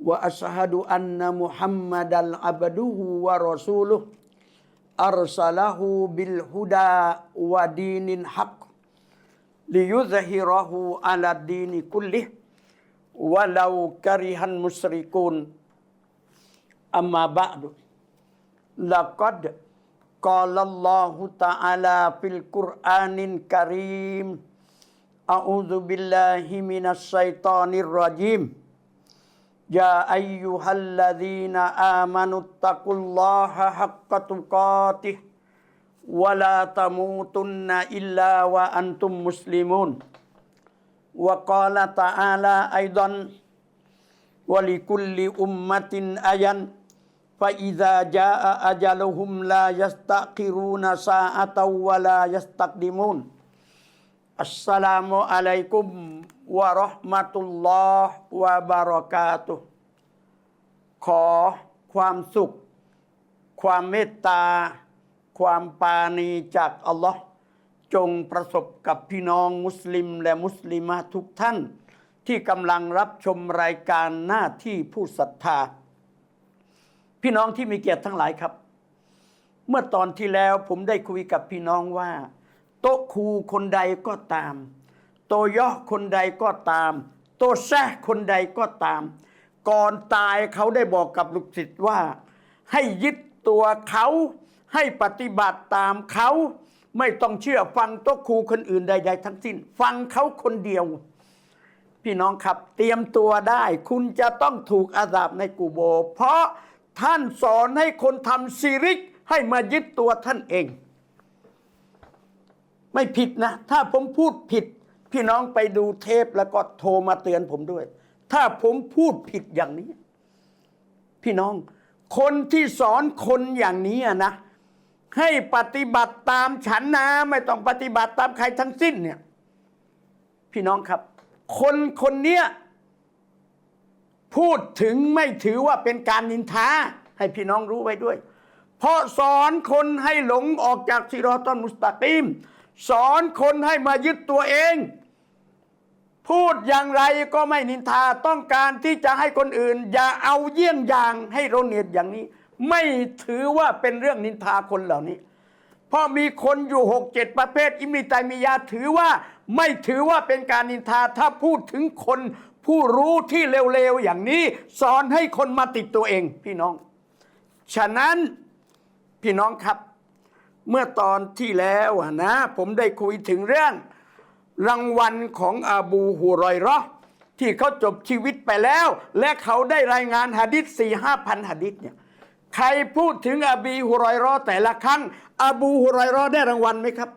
wa ashhadu anna muhammadal abduhu wa rasuluh. Arsalahu bil huda wa dinin haq. Liyuzhirahu ala dini kullih. Walau karihan musyrikun. Amma ba'du. Laqad qala Allah ta'ala fil qur'anin karim. A'udzu billahi minasy syaithanir rajim. يا أيها الذين آمنوا اتقوا الله حق تقاته ولا تموتن إلا وأنتم مسلمون. وقال تعالى أيضا ولكل أمة أجل فإذا جاء أجلهم لا يستأخرون ساعة ولا يستقدمون. السلام عليكم. วะราะมาตุลลอฮ์วะบารอกาตุขอความสุข ความเมตตา ความปานีจากอัลลอฮ์จงประสบกับพี่น้องมุสลิมและมุสลิมะทุกท่าน ที่กำลังรับชมรายการหน้าที่ผู้ศรัทธา พี่น้องที่มีเกียรติทั้งหลายครับ เมื่อตอนที่แล้วผมได้คุยกับพี่น้องว่า โต๊ะครูคนใดก็ตาม โตย่อคนใดก็ตาม โตแซะคนใดก็ตาม ก่อนตายเขาได้บอกกับลูกศิษย์ว่า ให้ยึดตัวเขาให้ปฏิบัติตามเขา ไม่ต้องเชื่อฟังโตครูคนอื่นใด ๆ ทั้งสิ้น ฟังเขาคนเดียว พี่น้องครับเตรียมตัวได้ คุณจะต้องถูกอาสาบในกูโบ เพราะท่านสอนให้คนทำซีริกให้มายึดตัวท่านเอง ไม่ผิดนะ ถ้าผมพูดผิด พี่น้องไปดูเทปแล้วก็โทรมาเตือนผมด้วย ถ้าผมพูดผิดอย่างนี้ พี่น้อง คนที่สอนคนอย่างนี้อะนะ ให้ปฏิบัติตามฉันนะไม่ต้องปฏิบัติตามใครทั้งสิ้นเนี่ย พี่น้องครับ คนคนเนี้ยพูดถึงไม่ถือว่าเป็นการนินทาให้พี่น้องรู้ไว้ด้วย เพราะสอนคนให้หลงออกจากซิรอตอนมุสตากิมสอนคนให้มายึดตัวเอง พูดอย่างไรก็ไม่นินทาต้องการที่จะให้คนอื่น อย่าเอาเยี่ยงอย่างให้โรเนียดอย่างนี้ ไม่ถือว่าเป็นเรื่องนินทาคนเหล่านี้ เพราะมีคนอยู่หกเจ็ดประเภท อิมริตายมียาถือว่าไม่ถือว่าเป็นการนินทาถ้าพูดถึงคนผู้รู้ที่เร็วๆอย่างนี้ สอนให้คนมาติดตัวเองพี่น้อง ฉะนั้นพี่น้องครับ เมื่อตอนที่แล้วนะ ผมได้คุยถึงเรื่อง รางวัลของอาบูฮุรอยราะห์ที่เขาจบชีวิตไปแล้ว และเขาได้รายงานหะดิษสี่ห้าพันหะดิษเนี่ยใครพูดถึงอบีฮุรอยราะห์แต่ละครั้งอบูฮุรอยราะห์ได้รางวัลไหมครับ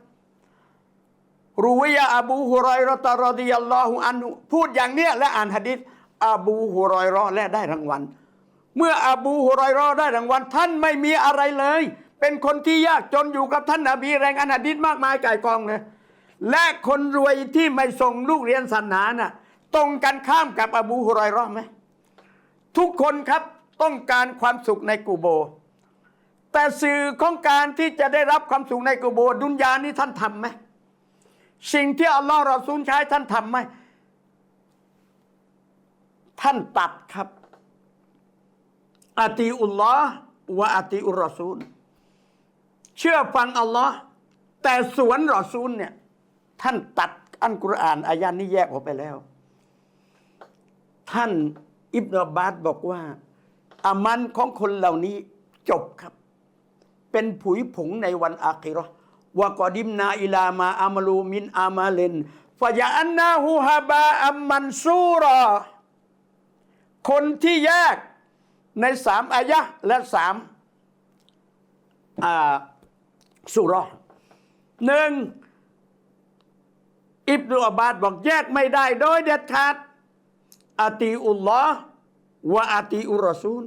รูวิยะอบูฮุรอยราะห์ตะรอดิยัลลอฮุอันฮุพูดอย่างเนี้ยและอ่านหะดิษอบูฮุรอยราะห์และได้รางวัล เมื่ออบูฮุรอยราะห์ได้รางวัล ท่านไม่มีอะไรเลย เป็นคนที่ยากจนอยู่กับท่านนบีแรงอันหะดิษมากมายก่ายกองเลย และคนรวยที่ไม่ส่งลูกเรียนศาสนาน่ะตรงกันข้ามกับอบูฮุรอยราะห์ไหมทุกคนครับต้องการความสุขในกูโบ แต่สื่อของการที่จะได้รับความสุขในกูโบ ดุนยานี้ท่านทำไหมสิ่งที่อัลลอฮ์เราซูลใช้ท่านทำไหมท่านตัดครับอาตีอุลลอฮ์วะอาตีอุรอซูล เชื่อฟังอัลลอฮ์แต่สวนรอซูลเนี่ย ท่านตัดอันกุรอานอายานี้แยกออกไปแล้ว ท่านอิบนาบาสบอกว่า อามันของคนเหล่านี้จบครับ เป็นผุยผงในวันอาคิราะห์วกอดิมนาอิลามาอามาลูมินอามาเลนฟะยะอันนาฮูฮาบาอัมมันซูรอคนที่แยกในสามอายะและสามอ่าสุราะห์หนึ่ง อิบนุอับบาสบอกแยกไม่ได้โดยเด็ดขาดอาตีอุลลอฮ์วะอาตีอุรอซูล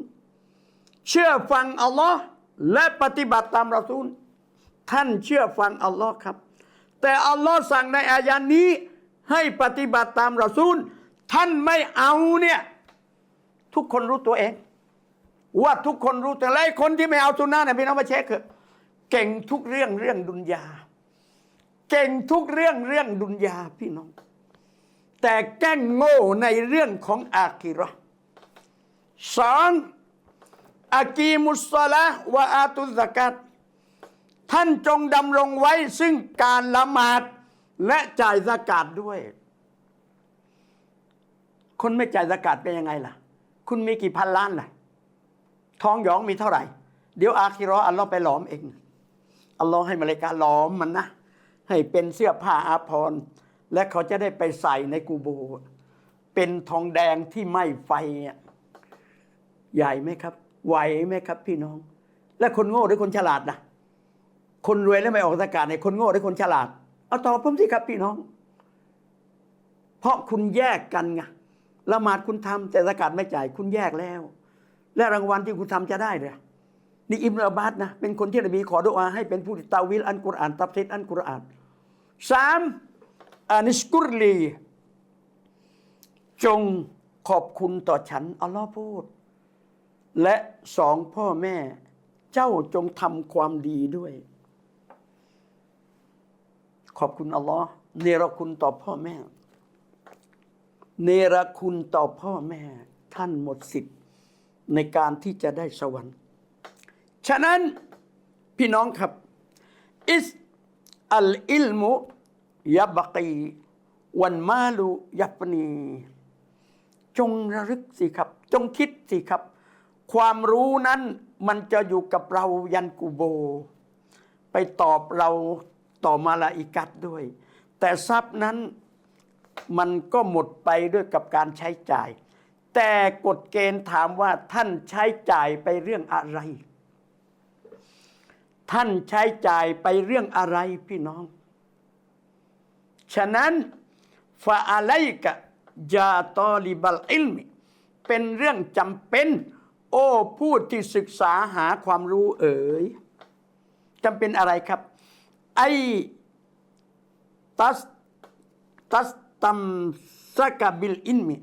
เชื่อฟังอัลลอฮ์และปฏิบัติตามรอซูล ท่านเชื่อฟังอัลลอฮ์ครับ แต่อัลลอฮ์สั่งในอายานี้ ให้ปฏิบัติตามรอซูล ท่านไม่เอาเนี่ยทุกคนรู้ตัวเอง ว่าทุกคนรู้แต่ละไอ้คนที่ไม่เอาสุนนะเนี่ยพี่น้องมาเช็คเถอะเก่งทุกเรื่องเรื่องดุนยา เก่งทุกเรื่องเรื่องดุนยาพี่น้อง แต่แก้งโง่ในเรื่องของอาคิราะห์สองอากีมุสซาละวะอาตุสกัดท่านจงดำรงไว้ซึ่งการละหมาดและจ่ายสกาดด้วย คนไม่จ่ายสกาดเป็นยังไงล่ะ คุณมีกี่พันล้านล่ะทองหยองมีเท่าไหร่ เดี๋ยวอาคิราะห์อัลลอฮ์ไปหลอมเอง อัลลอฮ์ให้มาเลกาหลอมมันนะ ให้เป็นเสื้อผ้าอาภรณ์และเขาจะได้ไปใส่ในกูโบ เป็นทองแดงที่ไหม้ไฟอะใหญ่ไหมครับ ไหวไหมครับ พี่น้อง และคนโง่หรือคนฉลาดนะคนรวยแล้วไม่ออกสกาดในคนโง่หรือคนฉลาด เอาตอบผมสิครับพี่น้อง เพราะคุณแยกกันไงละหมาดคุณทำแต่สกาดไม่จ่าย คุณแยกแล้ว และรางวัลที่คุณทำจะได้เลย นี่อิมรุอับาสนะเป็นคนที่นบีขอดุอาให้เป็นผู้ที่ตาวิลอันกุรอานตับเซตอันกุรอานสามอานิสกุรลี จงขอบคุณต่อฉันอัลลอฮ์พูด และสองพ่อแม่ เจ้าจงทำความดีด้วย ขอบคุณอัลลอฮ์เนรคุณต่อพ่อแม่ เนรคุณต่อพ่อแม่ ท่านหมดสิทธิ์ในการที่จะได้สวรรค์ ฉะนั้นพี่น้องครับอิสอัลอิลมุยับกีวันมาลุยับนี จงระลึกสิครับ จงคิดสิครับ ความรู้นั้นมันจะอยู่กับเรายันกูโบ ไปตอบเราต่อมาลาอิกัดด้วย แต่ทรัพย์นั้นมันก็หมดไปด้วยกับการใช้จ่าย แต่กฎเกณฑ์ถามว่าท่านใช้จ่ายไปเรื่องอะไร ท่านใช้จ่ายไปเรื่องอะไรพี่น้อง ฉะนั้นฟาอะไลกะยาตอลิบัลอิลมิเป็นเรื่องจำเป็น โอ้ผู้ที่ศึกษาหาความรู้เอ๋ยจำเป็นอะไรครับ ไอตัสตัสตัมสกบิลอินมิ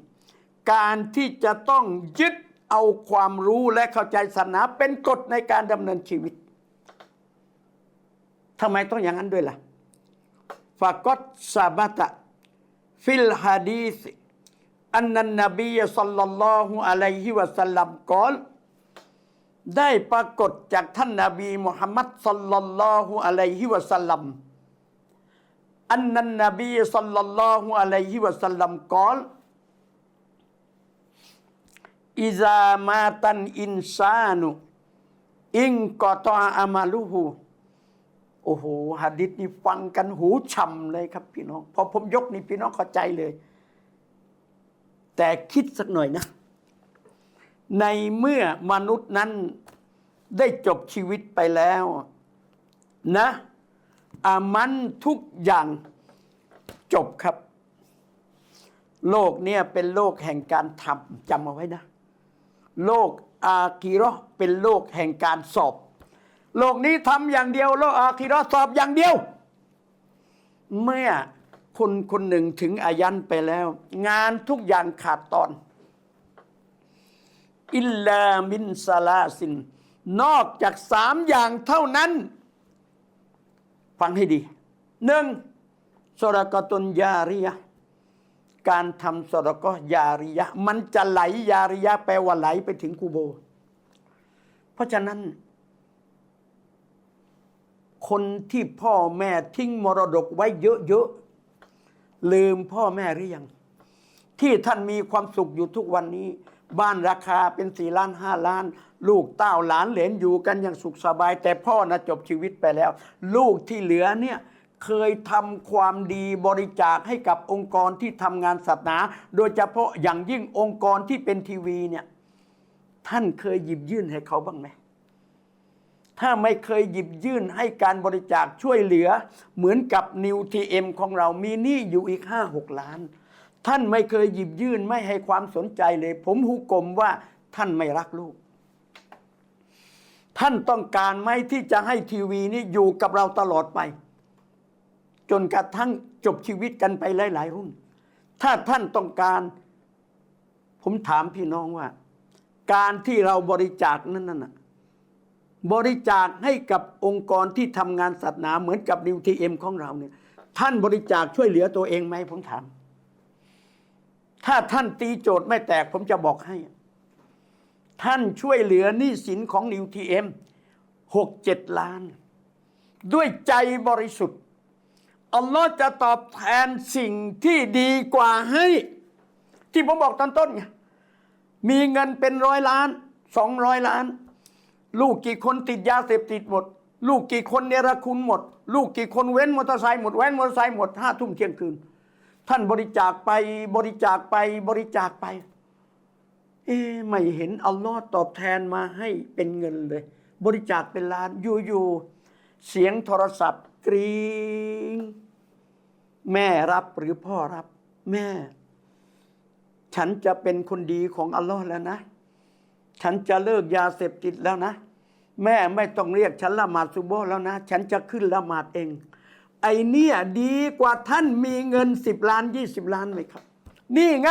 การที่จะต้องยึดเอาความรู้และเข้าใจศาสนาเป็นกฎในการดำเนินชีวิต ทำไมต้องอย่างนั้นด้วยล่ะฟากอตซาบะตะฟิลฮะดีษอันนันนบีสัลลัลลอฮุอะลัยฮิวะสัลลัมกอลได้ปรากฏจากท่านนบีมุฮัมมัดสัลลัลลอฮุอะลัยฮิวะสัลลัมอันนันนบีสัลลัลลอฮุอะลัยฮิวะสัลลัมกอลอิซามาตันอินซานุอิงกอตออามาลุฮู โอ้โหหะดิษนี่ฟังกันหูฉ่ำเลยครับ พี่น้อง พอผมยกนี่พี่น้องเข้าใจเลย แต่คิดสักหน่อยนะ ในเมื่อมนุษย์นั้นได้จบชีวิตไปแล้ว นะอามันทุกอย่างจบครับ โลกเนี่ยเป็นโลกแห่งการทำจำเอาไว้นะ โลกอากีราะห์เป็นโลกแห่งการสอบ โลกนี้ทำอย่างเดียว โลกอาคีราะห์สอบอย่างเดียว เมื่อคนคนหนึ่งถึงอายันไปแล้ว งานทุกอย่างขาดตอน อิลลามินซาลาสิน นอกจากสามอย่างเท่านั้น ฟังให้ดีหนึ่งสรกตุนยาริยะการทำสรกยาริยะ มันจะไหลยาริยะแปลว่าไหลไปถึงกูโบ เพราะฉะนั้น คนที่พ่อแม่ทิ้งมรดกไว้เยอะๆ ลืมพ่อแม่หรือยัง ที่ท่านมีความสุขอยู่ทุกวันนี้ บ้านราคาเป็นสี่ล้านห้าล้าน ลูกเต้าหลานเหลนอยู่กันอย่างสุขสบาย แต่พ่อนะจบชีวิตไปแล้ว ลูกที่เหลือเนี่ยเคยทำความดีบริจาคให้กับองค์กรที่ทำงานศาสนา โดยเฉพาะอย่างยิ่งองค์กรที่เป็นทีวีเนี่ยท่านเคยหยิบยื่นให้เขาบ้างไหม ถ้าไม่เคยหยิบยื่นให้การบริจาคช่วยเหลือ เหมือนกับนิวทีเอ็มของเรามีหนี้อยู่อีกห้าหกล้าน ท่านไม่เคยหยิบยื่นไม่ให้ความสนใจเลย ผมหุกลมว่าท่านไม่รักลูก ท่านต้องการไหมที่จะให้ทีวีนี้อยู่กับเราตลอดไป จนกระทั่งจบชีวิตกันไปหลาย ๆ รุ่น ถ้าท่านต้องการ ผมถามพี่น้องว่า การที่เราบริจาคนั้นน่ะ บริจาคให้กับองค์กรที่ทำงานศาสนาเหมือนกับนิวทีเอ็มของเราเนี่ย ท่านบริจาคช่วยเหลือตัวเองไหมผมถาม ถ้าท่านตีโจทย์ไม่แตกผมจะบอกให้ ท่านช่วยเหลือหนี้สินของนิวทีเอ็มหกเจ็ดล้าน ด้วยใจบริสุทธิ์ อัลลอฮ์จะตอบแทนสิ่งที่ดีกว่าให้ ที่ผมบอกตอนต้นไงมีเงินเป็นร้อยล้านสองร้อยล้าน ลูกกี่คนติดยาเสพติดหมด ลูกกี่คนเนรคุณหมด ลูกกี่คนเว้นมอเตอร์ไซค์หมดเว้นมอเตอร์ไซค์หมดห้าทุ่มเที่ยงคืน ท่านบริจาคไปบริจาคไปบริจาคไป เอ๊ไม่เห็นอัลลอฮ์ตอบแทนมาให้เป็นเงินเลย บริจาคเป็นล้านอยู่ๆเสียงโทรศัพท์กรีงแม่รับหรือพ่อรับ แม่ ฉันจะเป็นคนดีของอัลลอฮ์แล้วนะ ฉันจะเลิกยาเสพติดแล้วนะ แม่ไม่ต้องเรียกฉันละหมาดซุโบแล้วนะ ฉันจะขึ้นละหมาดเอง ไอเนี่ยดีกว่าท่านมีเงินสิบล้านยี่สิบล้านไหมครับ นี่ไง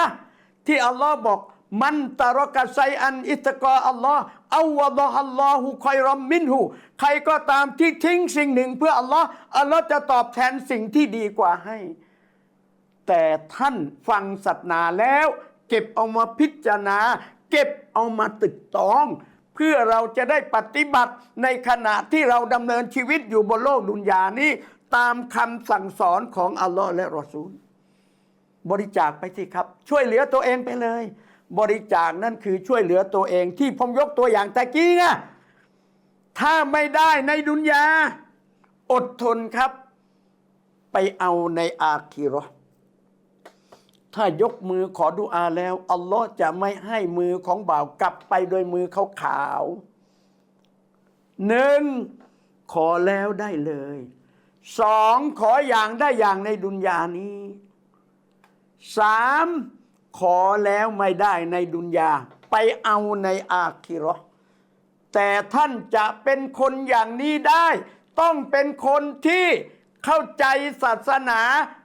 ที่อัลลอฮ์บอกมันตารกะไซอันอิตกออัลลอฮ์อาวะดะอัลลอฮุคอยรอมมินหูใครก็ตามที่ทิ้งสิ่งหนึ่งเพื่ออัลลอฮ์อัลลอฮ์จะตอบแทนสิ่งที่ดีกว่าให้ แต่ท่านฟังศาสนาแล้ว เก็บเอามาพิจารณา เก็บเอามาตึกตอง เพื่อเราจะได้ปฏิบัติในขณะที่เราดำเนินชีวิตอยู่บนโลกดุนยานี้ ตามคำสั่งสอนของอัลลอฮ์และรอซูล บริจาคไปสิครับ ช่วยเหลือตัวเองไปเลย บริจาคนั่นคือช่วยเหลือตัวเองที่ผมยกตัวอย่างตะกี้ไงถ้าไม่ได้ในดุนยา อดทนครับ ไปเอาในอาคีราะห์ ถ้ายกมือขอดุอาแล้ว อัลลอฮ์จะไม่ให้มือของบ่าวกลับไปโดยมือเขาขาวหนึ่งขอแล้วได้เลยสองขออย่างได้อย่างในดุนยานี้สามขอแล้วไม่ได้ในดุนยา ไปเอาในอาคิราะห์แต่ท่านจะเป็นคนอย่างนี้ได้ ต้องเป็นคนที่เข้าใจศาสนา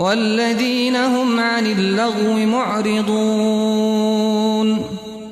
والذين هم عن اللغو معرضون